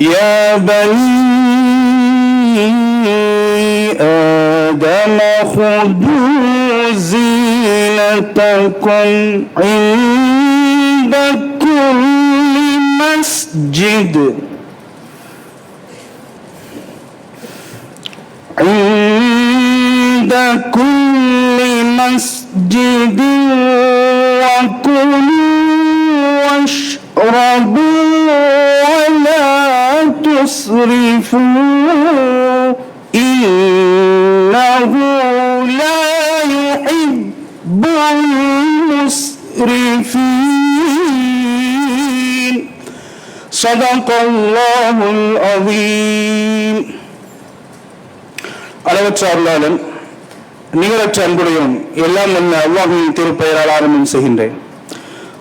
يا بني آدم خذوا زينتكم عند كل مسجد عند كل تسرفوا إنه لا يحب المسرفين صدق الله العظيم அளவற்ற அருளாளன் நிகரற்ற அன்புடையும் எல்லாம் நல்ல அல்லாஹுவின் திருப்பெயரால் ஆரம்பம் செய்கின்றேன்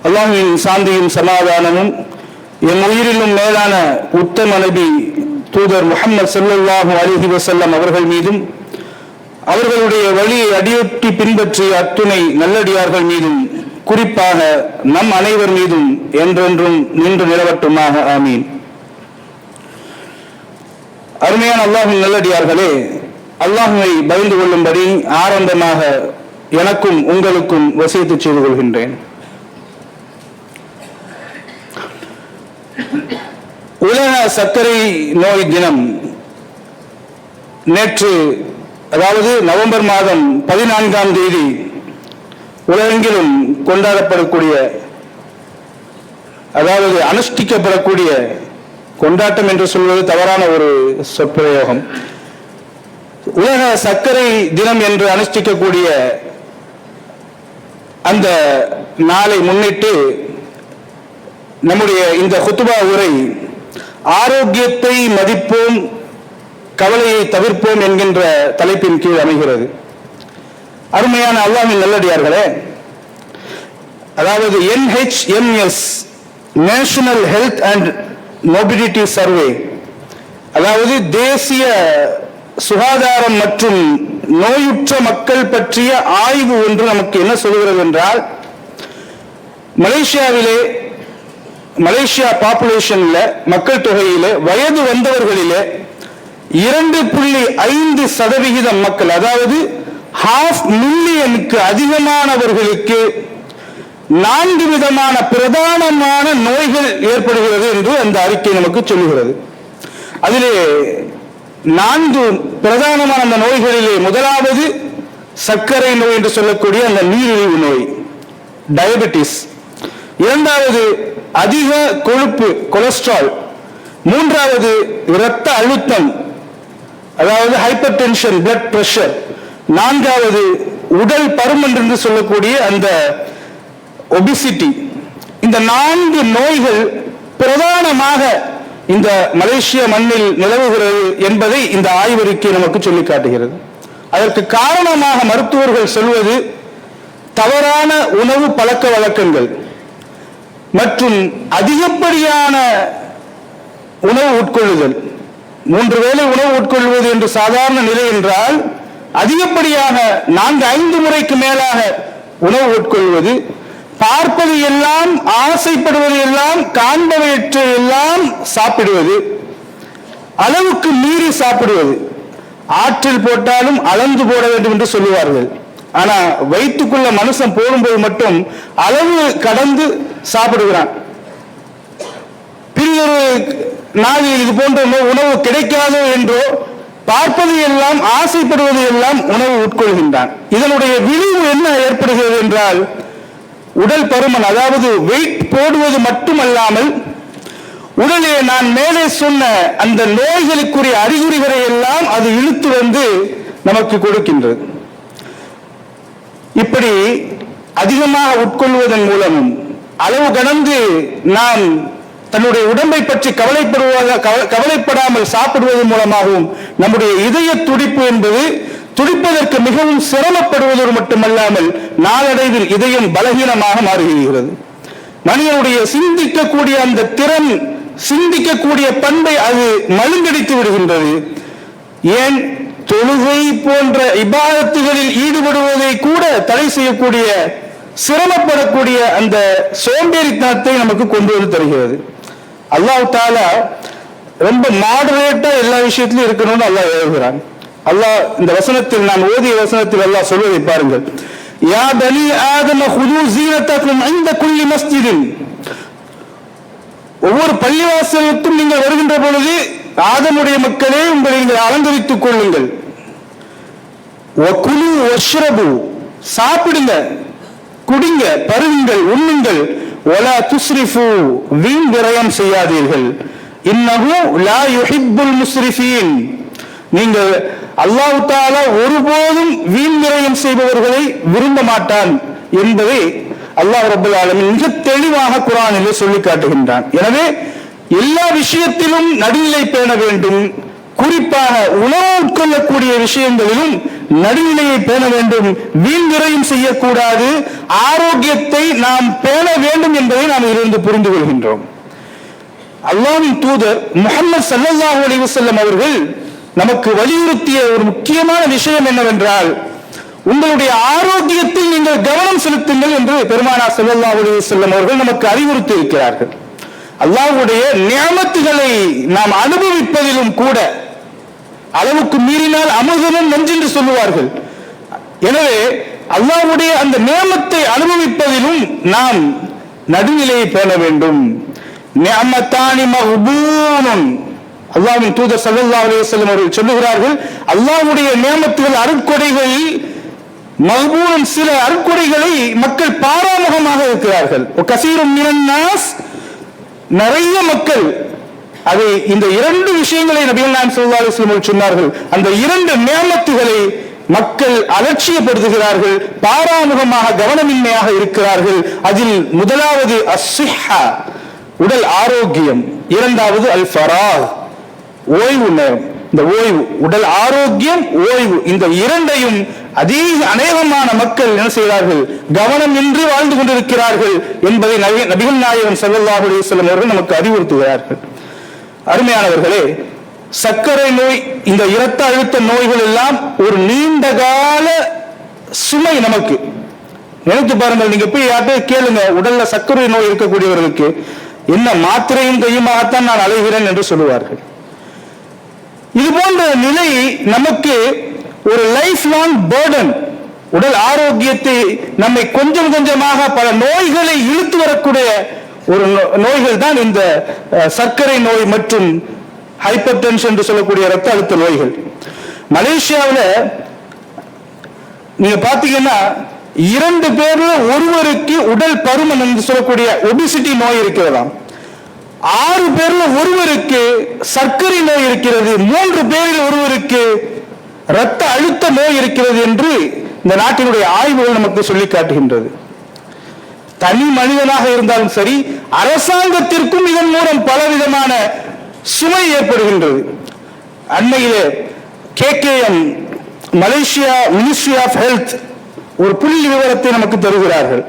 அல்லாஹுவின் சாந்தியும் சமாதானமும் என் உயிரிலும் மேலான உத்தம நபி தூதர் முகமது சல்லாஹு அலிஹி வசல்லம் அவர்கள் மீதும் அவர்களுடைய வழியை அடியொட்டி பின்பற்றிய அத்துணை நல்லடியார்கள் மீதும் குறிப்பாக நம் அனைவர் மீதும் என்றென்றும் நின்று நிலவட்டுமாக ஆமீன். அருமையான அல்லாஹின் நல்லடியார்களே அல்லாஹுவை பயந்து கொள்ளும்படி ஆரம்பமாக எனக்கும் உங்களுக்கும் வசியத்து செய்து கொள்கின்றேன். உலக சர்க்கரை நோய் தினம் நேற்று அதாவது நவம்பர் மாதம் பதினான்காம் தேதி உலகெங்கிலும் கொண்டாடப்படக்கூடிய அதாவது அனுஷ்டிக்கப்படக்கூடிய கொண்டாட்டம் என்று சொல்வது தவறான ஒரு சொற்பிரயோகம். உலக சர்க்கரை தினம் என்று அனுஷ்டிக்கக்கூடிய அந்த நாளை முன்னிட்டு நம்முடைய இந்த குத்துபா உரை ஆரோக்கியத்தை மதிப்போம் கவலையை தவிர்ப்போம் என்கின்ற தலைப்பின் கீழ் அமைகிறது. அருமையான அல்லாமின் நல்லடியார்களே அதாவது NHMS national health and mobility survey அதாவது தேசிய சுகாதாரம் மற்றும் நோயுற்ற மக்கள் பற்றிய ஆய்வு ஒன்று நமக்கு என்ன சொல்கிறது என்றால் மலேசியாவிலே மலேசியா பாப்புலேஷன்ல மக்கள் தொகையில வயது வந்தவர்களிலே இரண்டு புள்ளி ஐந்து சதவிகிதம் மக்கள் அதாவது ஹாஃப் மில்லியனுக்கு அதிகமானவர்களுக்கு நான்கு விதமான பிரதானமான நோய்கள் ஏற்படுகிறது என்று அந்த அறிக்கை நமக்கு சொல்லுகிறது. அதிலே நான்கு பிரதானமான அந்த நோய்களிலே முதலாவது சர்க்கரை நோய் என்று சொல்லக்கூடிய அந்த நீரிழிவு நோய் டயபெட்டிஸ் இரண்டாவது அதிக கொழுப்பு கொலஸ்ட்ரால். மூன்றாவது இரத்த அழுத்தம் அதாவது ஹைப்பர் டென்ஷன் பிளட் பிரஷர் நான்காவது உடல் பருமன் என்று சொல்லக்கூடிய அந்த ஒபிசிட்டி இந்த நான்கு நோய்கள் பிரதானமாக இந்த மலேசிய மண்ணில் நிலவுகிறது என்பதை இந்த ஆய்வறிக்கை நமக்கு சொல்லி காட்டுகிறது. அதற்கு காரணமாக மருத்துவர்கள் சொல்வது தவறான உணவு பழக்க வழக்கங்கள். மற்றும் அதிகப்படியான உணவு உட்கொள்ளுதல். மூன்று வேளை உணவு உட்கொள்வது என்று சாதாரண நிலை என்றால் அதிகப்படியாக நான்கு ஐந்து முறைக்கு மேலாக உணவு உட்கொள்வது பார்ப்பது எல்லாம் ஆசைப்படுவது எல்லாம் காண்பவையற்ற எல்லாம் சாப்பிடுவது அளவுக்கு மீறி சாப்பிடுவது. ஆற்றில் போட்டாலும் அளந்து போட வேண்டும் என்று சொல்லுவார்கள். ஆனா வயிற்றுக்குள்ள மனுஷன் போடும்போது மட்டும் அளவு கடந்து சாப்பிடுகிறான். பிறியொரு நாளில் இது போன்ற உணவு கிடைக்காதோ என்றோ பார்ப்பது எல்லாம் ஆசைப்படுவது எல்லாம் உணவு உட்கொள்கின்றான். இதனுடைய விளைவு என்ன ஏற்படுகிறது என்றால் உடல் பருமன் அதாவது வெயிட் போடுவது மட்டுமல்லாமல் உடலே நான் மேலே சொன்ன அந்த நோய்களுக்குரிய அறிகுறிகளை எல்லாம் அது இழுத்து வந்து நமக்கு கொடுக்கின்றது. இப்படி அதிகமாக உட்கொள்வதன் மூலமும் அளவு கடந்து நாம் தன்னுடைய உடம்பை பற்றி கவலைப்படுவதாக கவலைப்படாமல் சாப்பிடுவது மூலமாகவும் நம்முடைய இதய துடிப்பு என்பது துடிப்பதற்கு மிகவும் சிரமப்படுவதோடு மட்டுமல்லாமல் நாளடைவில் இதயம் பலகீனமாக மாறுகிறது. மனிதனுடைய சிந்திக்கக்கூடிய அந்த திறன் சிந்திக்கக்கூடிய பண்பை அது மழுங்கடித்து விடுகின்றது. ஏன்? தொழுகை போன்ற இபாதத்துகளில் ஈடுபடுவதை கூட தடை செய்யக்கூடிய சிரமப்படக்கூடிய அந்த சோம்பேறித்தனத்தை நமக்கு கொண்டு வந்து தருகிறது. அல்லாஹ் தாலா ரொம்ப மாடரேட்டா எல்லா விஷயத்திலும் இருக்கணும்னு அல்லாஹ் எழுதுகிறான் அல்லாஹ் இந்த வசனத்தில் நான் ஓதிய வசனத்தில் அல்லாஹ் சொல்வதை பாருங்கள். யா பனி ஆதம ஹுது ஜீனத்தக்கும் இந்த குல்லி மஸ்ஜிதின் ஒவ்வொரு பள்ளிவாசலுக்கும் நீங்கள் வருகின்ற பொழுது ஆதமுடைய மக்களே உங்களை நீங்கள் அலங்கரித்துக் கொள்ளுங்கள். ஒக்குலு ஒஷ்ரபு சாப்பிடுங்க குடிங்க பருவுங்கள் உண்ணுங்கள். ஒலா துஸ்ரிஃபு வீண் விரயம் செய்யாதீர்கள். இன்னகு லா யுஹிப்புல் முஸ்ரிஃபீன். நீங்கள் அல்லாஹ் தாலா ஒருபோதும் வீண் விரயம் செய்பவர்களை விரும்ப மாட்டான் என்பதை அல்லாஹ் ரபுல் ஆலமின் மிக தெளிவாக குரானிலே சொல்லி காட்டுகின்றான். எனவே எல்லா விஷயத்திலும் நடுநிலை பேண வேண்டும். குறிப்பாக உணவு உட்கொள்ளக்கூடிய விஷயங்களிலும் நடுநிலையை பேண வேண்டும். வீண் செய்யக்கூடாது. ஆரோக்கியத்தை நாம் பேண வேண்டும் என்பதை நாம் இருந்து புரிந்து கொள்கின்றோம். அல்லாவின் தூதர் முகமது ஸல்லல்லாஹு அலிவசல்லம் அவர்கள் நமக்கு வலியுறுத்திய ஒரு முக்கியமான விஷயம் என்னவென்றால் உங்களுடைய ஆரோக்கியத்தில் நீங்கள் கவனம் செலுத்துங்கள் என்று பெருமானா ஸல்லல்லாஹு அலைஹி செல்லும் அவர்கள் நமக்கு அறிவுறுத்தி இருக்கிறார்கள். அல்லாஹ்வுடைய நியமத்துகளை நாம் அனுபவிப்பதிலும் கூட அளவுக்கு மீறினால் அமுதமும் நஞ்சென்று சொல்லுவார்கள். எனவே அல்லாவுடைய அந்த நியமத்தை அனுபவிப்பதிலும் நாம் நடுநிலையை பேண வேண்டும். நியமத்தானி மஹ்பூனுன் அல்லாஹ்வின் தூதர் சல்லா அலைஹி அவர்கள் சொல்லுகிறார்கள் அல்லாவுடைய நியமத்துகள் அருட்கொடைகளில் மஹ்பூன் சில அருட்கொடைகளை மக்கள் பாராமுகமாக இருக்கிறார்கள். கசீரும் நிறைய மக்கள் அதை இந்த இரண்டு விஷயங்களை நபிகள் நாயம் ஸல்லல்லாஹு அலைஹி சொன்னார்கள். அந்த இரண்டு நியமத்துகளை மக்கள் அலட்சியப்படுத்துகிறார்கள் பாராமுகமாக கவனமின்மையாக இருக்கிறார்கள். அதில் முதலாவது அசிஹா உடல் ஆரோக்கியம். இரண்டாவது அல் ஃபராக் ஓய்வு நேரம். இந்த ஓய்வு உடல் ஆரோக்கியம் ஓய்வு. இந்த இரண்டையும் அதிக அநேகமான மக்கள் என்ன செய்கிறார்கள்? கவனமின்றி வாழ்ந்து கொண்டிருக்கிறார்கள் என்பதை நபிகள் நாயகன் ஸல்லல்லாஹு சில வஸல்லம் அவர்கள் நமக்கு அறிவுறுத்துகிறார்கள். அருமையானவர்களே சர்க்கரை நோய் இந்த இரத்த அழுத்த நோய்கள் எல்லாம் ஒரு நீண்ட கால சுமை நமக்கு. நினைத்து பாருங்கள் நீங்க போய் யார்கிட்ட கேளுங்க உடல்ல சர்க்கரை நோய் இருக்கக்கூடியவர்களுக்கு என்ன மாத்திரையும் கையுமாகத்தான் நான் அலைகிறேன் என்று சொல்லுவார்கள். இது போன்ற நிலை நமக்கு ஒரு லைஃப் லாங் பேர்டன் உடல் ஆரோக்கியத்தை நம்மை கொஞ்சம் கொஞ்சமாக பல நோய்களை இழுத்து வரக்கூடிய ஒரு நோ- நோய்கள் தான் இந்த சர்க்கரை நோய் மற்றும் ஹைப்பர் டென்ஷன் என்று சொல்லக்கூடிய இரத்த அழுத்த நோய்கள். மலேசியாவில் நீங்க பாத்தீங்கன்னா இரண்டு பேர்ல ஒருவருக்கு உடல் பருமன் என்று சொல்லக்கூடிய ஒபிசிட்டி நோய் இருக்கிறதாம். ஆறு பேர்ல ஒருவருக்கு சர்க்கரை நோய் இருக்கிறது மூன்று பேரில் ஒருவருக்கு இரத்த அழுத்த நோய் இருக்கிறது என்று இந்த நாட்டினுடைய ஆய்வுகள் நமக்கு சொல்லி காட்டுகின்றது. தனி மனிதனாக இருந்தாலும் சரி அரசாங்கத்திற்கும் இதன் மூலம் பலவிதமான சுமை ஏற்படுகின்றது. அண்மையிலே எம் மலேசியா மினிஸ்ட்ரி ஆஃப் ஹெல்த் ஒரு புள்ளி விவரத்தை நமக்கு தருகிறார்கள்.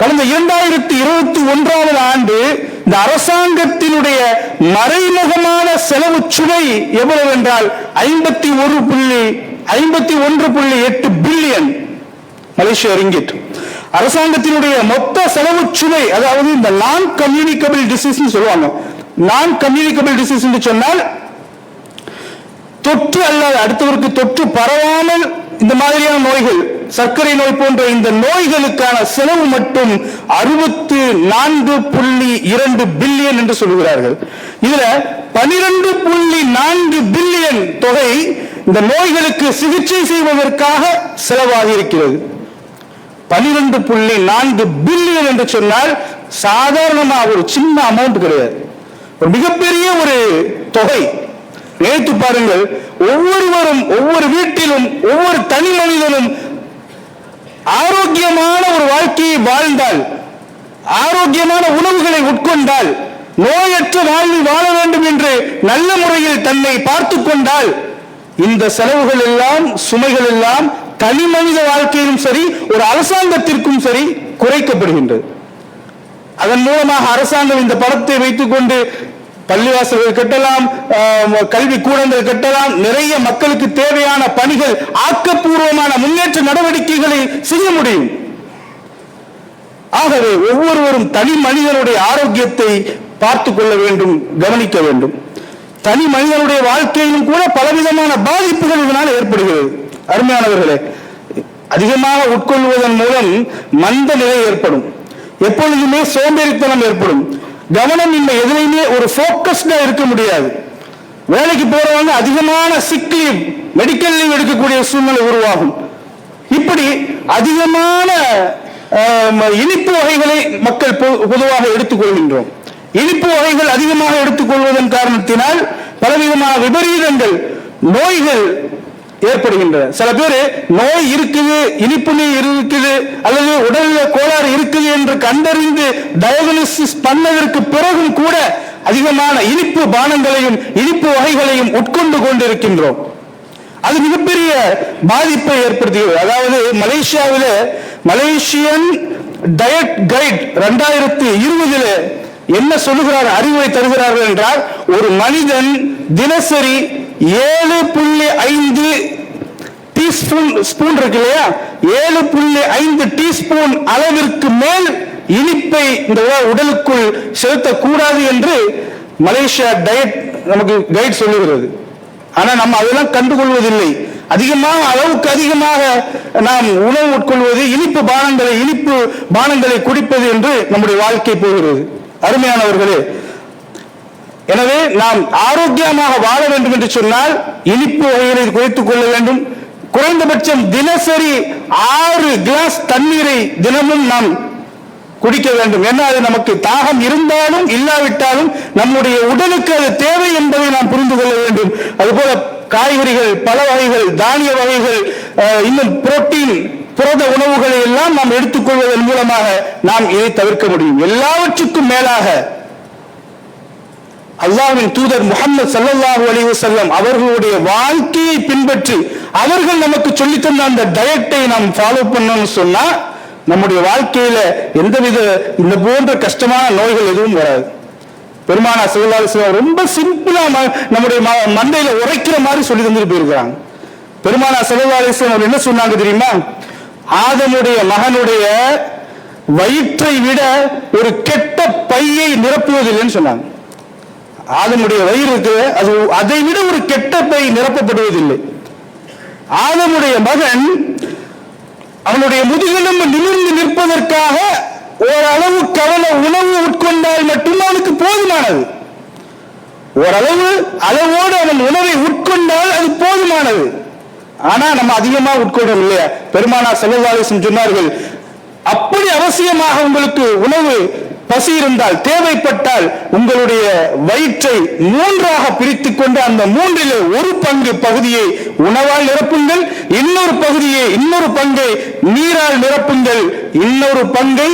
கடந்த இரண்டாயிரத்தி இருபத்தி ஒன்றாவது ஆண்டு இந்த அரசாங்கத்தினுடைய மறைமுகமான செலவு சுமை எவ்வளவு என்றால் ஐம்பத்தி ஒரு புள்ளி ஐம்பத்தி ஒன்று புள்ளி எட்டு பில்லியன் மலேசியா ரிங்கிட். அரசாங்கத்தினுடைய மொத்த செலவு சுமை அதாவது இந்த நான் கம்யூனிகபிள் டிசீஸ் சொல்லுவாங்க. நான் கம்யூனிகபிள் டிசீஸ் என்று சொன்னால் தொற்று அல்லாத அடுத்தவருக்கு தொற்று பரவாமல் இந்த மாதிரியான நோய்கள் சர்க்கரை நோய் போன்ற இந்த நோய்களுக்கான செலவு மட்டும் அறுபத்து நான்கு புள்ளி இரண்டு பில்லியன் என்று சொல்கிறார்கள் இதுல பனிரெண்டு புள்ளி நான்கு பில்லியன் தொகை இந்த நோய்களுக்கு சிகிச்சை செய்வதற்காக செலவாகி இருக்கிறது பனிரெண்டு புள்ளி நான்கு பில்லியன் என்று சொன்னால் சாதாரணமா ஒரு சின்ன அமௌண்ட் கிடையாது. ஒரு மிகப்பெரிய ஒரு தொகை. நினைத்து பாருங்கள் ஒவ்வொருவரும் ஒவ்வொரு வீட்டிலும் ஒவ்வொரு தனி மனிதனும் ஆரோக்கியமான ஒரு வாழ்க்கையை வாழ்ந்தால் ஆரோக்கியமான உணவுகளை உட்கொண்டால் நோயற்ற வாழ்வு வாழ வேண்டும் என்று நல்ல முறையில் தன்னை பார்த்து கொண்டால் இந்த செலவுகள் எல்லாம் சுமைகள் எல்லாம் தனி மனித வாழ்க்கையிலும் சரி ஒரு அரசாங்கத்திற்கும் சரி குறைக்கப்படுகின்றது. அதன் மூலமாக அரசாங்கம் இந்த படத்தை வைத்துக் கொண்டு பள்ளிவாசல்கள் கட்டலாம் கல்வி கூடங்கள் கட்டலாம் நிறைய மக்களுக்கு தேவையான பணிகள் ஆக்கப்பூர்வமான முன்னேற்ற நடவடிக்கைகளை செய்ய முடியும். ஆகவே ஒவ்வொருவரும் தனி மனிதனுடைய ஆரோக்கியத்தை பார்த்து கொள்ள வேண்டும் கவனிக்க வேண்டும். தனி மனிதனுடைய வாழ்க்கையிலும் கூட பலவிதமான பாதிப்புகள் இதனால் ஏற்படுகிறது. அருமையானவர்களே அதிகமாக உட்கொள்வதன் மூலம் மந்த நிலை ஏற்படும். எப்பொழுதுமே சோம்பேறித்தனம் ஏற்படும். கவனம் இந்த எதுலையுமே ஒரு போக்கஸ்டா இருக்க முடியாது. வேலைக்கு போறவங்க அதிகமான சிக் லீவ் மெடிக்கல் லீவ் எடுக்கக்கூடிய சூழ்நிலை உருவாகும். இப்படி அதிகமான இனிப்பு வகைகளை மக்கள் பொ- பொதுவாக எடுத்துக்கொள்கின்றோம். இனிப்பு வகைகள் அதிகமாக எடுத்துக்கொள்வதன் காரணத்தினால் பலவிதமான விபரீதங்கள் நோய்கள் ஏற்படுகின்றன. சில பேர் நோய் இருக்குது இனிப்பு இருக்குது அல்லது உடலில் கோளாறு இருக்குது என்று கண்டறிந்து டயக்னோசிஸ் பண்ணதற்கு பிறகும் கூட அதிகமான இனிப்பு பானங்களையும் இனிப்பு வகைகளையும் உட்கொண்டு கொண்டிருக்கின்றோம். அது மிகப்பெரிய பாதிப்பை ஏற்படுத்துகிறது. அதாவது மலேசியாவில் மலேசியன் டயட் கைட் ரெண்டாயிரத்தி இருபதுல என்ன சொல்லுகிறார் அறிவுரை தருகிறார்கள் என்றால் ஒரு மனிதன் தினசரி ஏழு புள்ளி ஐந்து ஸ்பூன் இருக்கு இல்லையா? ஏழு புள்ளி ஐந்து டீஸ்பூன் அளவிற்கு மேல் இனிப்பை இந்த உடலுக்குள் செலுத்தக்கூடாது என்று மலேசியா டயட் நமக்கு கைட் சொல்லுகிறது. ஆனா நம்ம அதெல்லாம் கண்டுகொள்வதில்லை. அதிகமாக அளவுக்கு அதிகமாக நாம் உணவு உட்கொள்வது இனிப்பு பானங்களை இனிப்பு பானங்களை குடிப்பது என்று நம்முடைய வாழ்க்கை போகிறது. அருமையானவர்களே எனவே நாம் ஆரோக்கியமாக வாழ வேண்டும் என்று சொன்னால் இனிப்பு வகைகளை குறைத்துக் கொள்ள வேண்டும். குறைந்தபட்சம் தினசரி ஆறு கிளாஸ் தண்ணீரை தினமும் நாம் குடிக்க வேண்டும். ஏன்னா அது நமக்கு தாகம் இருந்தாலும் இல்லாவிட்டாலும் நம்முடைய உடலுக்கு அது தேவை என்பதை நாம் புரிந்து கொள்ள வேண்டும். அதுபோல காய்கறிகள் பல வகைகள் தானிய வகைகள் அஹ், இன்னும் புரோட்டீன் புரத உணவுகளை எல்லாம் நாம் எடுத்துக்கொள்வதன் மூலமாக நாம் இதை தவிர்க்க முடியும். எல்லாவற்றுக்கும் மேலாக அல்லாவின் தூதர் முகமது சல்லாஹூ அலி வசல்லம் அவர்களுடைய வாழ்க்கையை பின்பற்றி அவர்கள் நமக்கு சொல்லித் தந்த அந்த டயட்டை நாம் ஃபாலோ பண்ணணும்னு சொன்னா நம்முடைய வாழ்க்கையில எந்தவித இந்த போன்ற கஷ்டமான நோய்கள் எதுவும் வராது. பெருமானா ஸல்லல்லாஹு ரொம்ப சிம்பிளா ம- நம்முடைய ம- மண்டையில உரைக்கிற மாதிரி சொல்லி தந்துட்டு போயிருக்கிறாங்க. பெருமானா ஸல்லல்லாஹு என்ன சொன்னாங்க தெரியுமா? ஆதனுடைய மகனுடைய வயிற்றை விட ஒரு கெட்ட பையை நிரப்புவதில்லைன்னு சொன்னாங்க. ஆதனுடைய வயிறு இருக்கு அது அதை விட ஒரு கெட்ட பை நிரப்பப்படுவதில்லை. ஆதமுடைய மகன் அவனுடைய முதுகெலும்பு நிமிர்ந்து நிற்பதற்காக ஓரளவு கவலை உணவு உட்கொண்டால் மட்டும் அவனுக்கு போதுமானது. ஓரளவு அளவோடு அவன் உணவை உட்கொண்டால் அது போதுமானது. ஆனா நம்ம அதிகமா உட்கொள்றோம் இல்லையா? பெருமானா செல்லவாலிசம் சொன்னார்கள் அப்படி அவசியமாக உங்களுக்கு உணவு பசி இருந்தால் தேவைப்பட்டால் உங்களுடைய வயிற்றை மூன்றாக பிரித்துக் கொண்டு அந்த மூன்றிலே ஒரு பங்கு பகுதியை உணவால் நிரப்புங்கள் இன்னொரு பகுதியை இன்னொரு பங்கை நீரால் நிரப்புங்கள் இன்னொரு பங்கை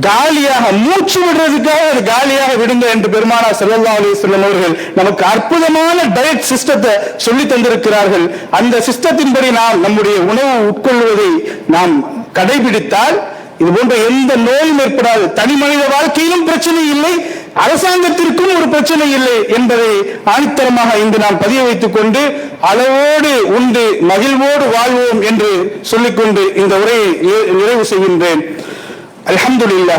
காலியாக மூச்சு விடுறதுக்காக அது காலியாக விடுங்க என்று பெருமானா செல்லல்லா அலைஹி அவர்கள் நமக்கு அற்புதமான டயட் சிஸ்டத்தை சொல்லி தந்திருக்கிறார்கள். அந்த சிஸ்டத்தின்படி நாம் நம்முடைய உணவு உட்கொள்வதை நாம் கடைபிடித்தால் இது போன்ற எந்த நோயும் ஏற்படாது. தனி மனித வாழ்க்கையிலும் பிரச்சனை இல்லை அரசாங்கத்திற்கும் ஒரு பிரச்சனை இல்லை என்பதை ஆணித்தரமாக இங்கு நாம் பதிய வைத்துக் கொண்டு அளவோடு உண்டு மகிழ்வோடு வாழ்வோம் என்று சொல்லிக்கொண்டு இந்த உரையை நிறைவு செய்கின்றேன். அலமதுல்லா